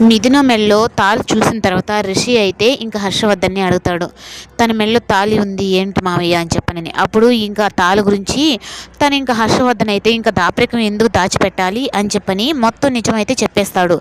మిథున మెల్లో తాళి చూసిన తర్వాత రిషి అయితే ఇంకా హర్షవర్ధన్ని అడుగుతాడు తన మెల్లో తాళి ఉంది ఏంటి మావయ్య అని చెప్పనని. అప్పుడు ఇంకా తాళి గురించి తను ఇంకా హర్షవర్ధన్ అయితే ఇంకా దాపరికం ఎందుకు దాచిపెట్టాలి అని చెప్పని మొత్తం నిజమైతే చెప్పేస్తాడు.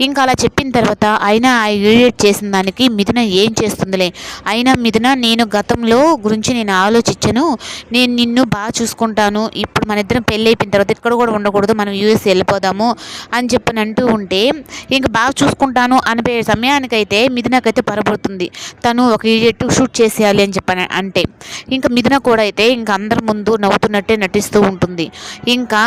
ఇంకా అలా చెప్పిన తర్వాత అయినా ఆ యూరియట్ చేసిన దానికి మిథున ఏం చేస్తుందిలే? అయినా మిథున నేను గతంలో గురించి నేను ఆలోచించను. నేను నిన్ను బాగా చూసుకుంటాను. ఇప్పుడు మన ఇద్దరం పెళ్ళి అయిపోయిన తర్వాత ఇక్కడ కూడా ఉండకూడదు. మనం యూఎస్ వెళ్ళిపోదాము అని చెప్పని అంటూ ఉంటే ఇంకా బాగా చూసుకుంటాను అనిపే సమయానికైతే మిథునకైతే పరబడుతుంది తను ఒక ఇడియట్ షూట్ చేసేయాలి అని చెప్పాను అంటే. ఇంకా మిథున కూడా అయితే ఇంకా అందరి ముందు నవ్వుతున్నట్టే నటిస్తూ ఉంటుంది. ఇంకా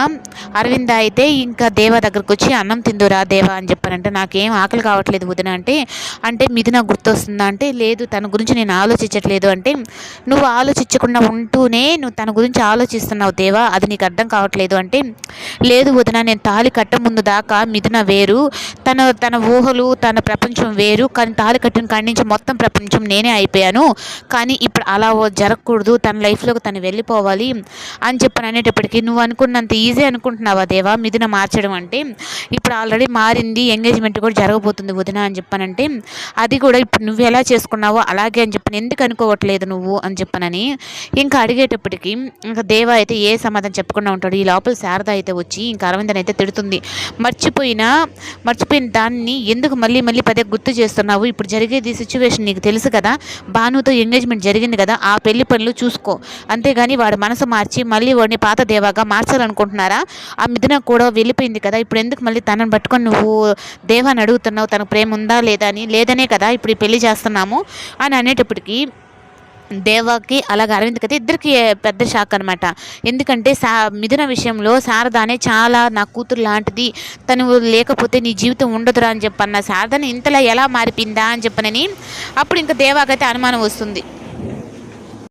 అరవింద అయితే ఇంకా దేవ దగ్గరకు వచ్చి అన్నం తిందురా దేవా అని చెప్పానంటే నాకేం ఆకలి కావట్లేదు వదిన అంటే. అంటే మిథున గుర్తొస్తుందా అంటే లేదు తన గురించి నేను ఆలోచించట్లేదు అంటే నువ్వు ఆలోచించకుండా ఉంటూనే నువ్వు తన గురించి ఆలోచిస్తున్నావు దేవా అది నీకు అర్థం కావట్లేదు అంటే లేదు వదిన నేను తాళి కట్ట ముందు దాకా మిథున వేరు తను తన ఊహలు తన ప్రపంచం వేరు కానీ తాళి కట్టిన కాడి నుంచి మొత్తం ప్రపంచం నేనే అయిపోయాను. కానీ ఇప్పుడు అలా జరగకూడదు తన లైఫ్లోకి తను వెళ్ళిపోవాలి అని చెప్పని అనేటప్పటికీ నువ్వు అనుకున్నంత ఈజీ అనుకుంటున్నావా దేవా? మిథున మార్చడం అంటే ఇప్పుడు ఆల్రెడీ మారింది ఎంగేజ్మెంట్ కూడా జరగబోతుంది వదిన అని చెప్పానంటే అది కూడా ఇప్పుడు నువ్వు ఎలా చేసుకున్నావో అలాగే అని చెప్పని ఎందుకు అనుకోవట్లేదు నువ్వు అని చెప్పనని ఇంకా అడిగేటప్పటికి ఇంకా దేవ అయితే ఏ సమాధానం చెప్పకుండా ఉంటాడు ఈ లోపల శారద అయితే వచ్చి ఇంకా అరవిందన్ అయితే తిడుతుంది. మర్చిపోయినా మర్చిపోయిన దాన్ని ఎందుకు మళ్ళీ మళ్ళీ పదే గుర్తు చేస్తున్నావు? ఇప్పుడు జరిగేది సిచ్యువేషన్ నీకు తెలుసు కదా? భానుతో ఎంగేజ్మెంట్ జరిగింది కదా? ఆ పెళ్ళి పనులు చూసుకో. అంతేగాని వాడు మనసు మార్చి మళ్ళీ వాడిని పాత దేవాగా మార్చాలనుకుంటున్నారా? ఆ మిథున కూడా వెళ్ళిపోయింది కదా? ఇప్పుడు ఎందుకు మళ్ళీ తనని పట్టుకొని నువ్వు దేవాన్ని అడుగుతున్నావు? తనకు ప్రేమ ఉందా లేదా అని? లేదనే కదా? ఇప్పుడు ఈ పెళ్ళి చేస్తున్నాము అని అనేటప్పటికీ దేవాకి అలాగే అరవింద్కి అయితే ఇద్దరికి పెద్ద షాక్ అనమాట ఎందుకంటే సా మిథున విషయంలో శారదానే చాలా నా కూతురు లాంటిది. తను లేకపోతే నీ జీవితం ఉండదురా అని చెప్పన్న శారదని ఇంతలా ఎలా మారిపోయిందా అని చెప్పనని అప్పుడు ఇంకా దేవాకైతే అనుమానం వస్తుంది.